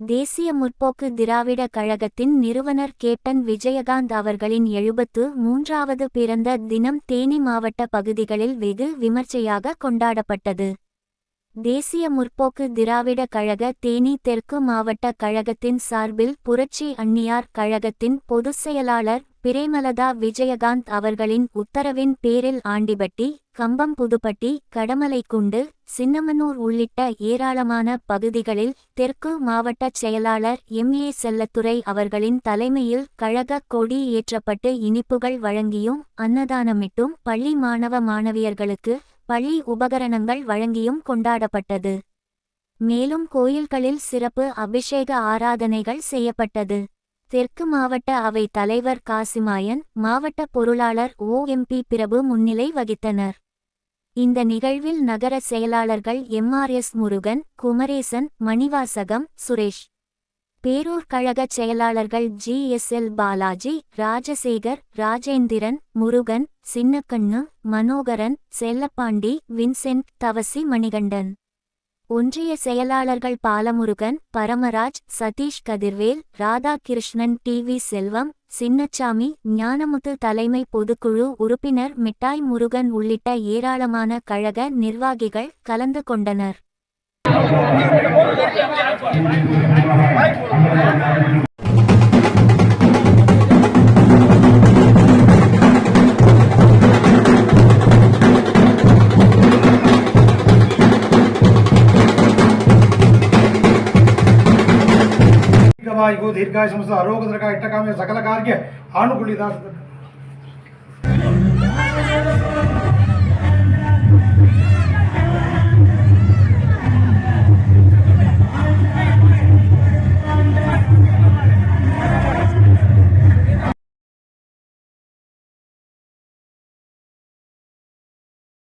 தேசிய முற்போக்கு திராவிட கழகத்தின் நிறுவனர் கேப்டன் விஜயகாந்த் அவர்களின் எழுபத்து மூன்றாவது பிறந்த தினம் தேனி மாவட்ட பகுதிகளில் வெகு விமர்சையாக கொண்டாடப்பட்டது. தேசிய முற்போக்கு திராவிட கழக தேனி தெற்கு மாவட்ட கழகத்தின் சார்பில் புரட்சி அந்நியார் கழகத்தின் பொதுச் செயலாளர் பிரேமலதா விஜயகாந்த் அவர்களின் உத்தரவின் பேரில் ஆண்டிபட்டி கம்பம் புதுப்பட்டி கடமலைக்குண்டு சின்னமனூர் உள்ளிட்ட ஏராளமான பகுதிகளில் தெற்கு மாவட்டச் செயலாளர் எம். ஏ. செல்லத்துறை அவர்களின் தலைமையில் கழக கொடி ஏற்றப்பட்டு இனிப்புகள் வழங்கியும் அன்னதானமிட்டும் பள்ளி மாணவ மாணவியர்களுக்கு பள்ளி உபகரணங்கள் வழங்கியும் கொண்டாடப்பட்டது. மேலும் கோயில்களில் சிறப்பு அபிஷேக ஆராதனைகள் செய்யப்பட்டது. தெற்கு மாவட்ட அவை தலைவர் காசிமாயன் மாவட்ட பொருளாளர் ஓ எம்பி பிரபு முன்னிலை வகித்தனர். இந்த நிகழ்வில் நகர செயலாளர்கள் எம்ஆர்எஸ் முருகன் குமரேசன் மணிவாசகம் சுரேஷ் பேரூர் கழகச் செயலாளர்கள் G. S. L. Balaji Rajasekar Rajendran Murugan Chinnakannu Manoharan Chellapandi Vincent Thavasi Manikandan. ஒன்றிய செயலாளர்கள் பாலமுருகன் பரமராஜ் சதீஷ் கதிர்வேல் ராதாகிருஷ்ணன் டி. வி. செல்வம் சின்னச்சாமி ஞானமுத்து தலைமை பொதுக்குழு உறுப்பினர் மிட்டாய் முருகன் உள்ளிட்ட ஏராளமான கழக நிர்வாகிகள் கலந்து கொண்டனர். ದೀರ್ಘವಾಯು ದೀರ್ಘಾಯ ಸಮಸ್ತ ಆರೋಗ್ಯದರ್ಗ ಇಟ್ಟಕಾಮ್ಯ ಸಕಲ ಕಾರ್ಯ ಆನುಕೂಲಿತ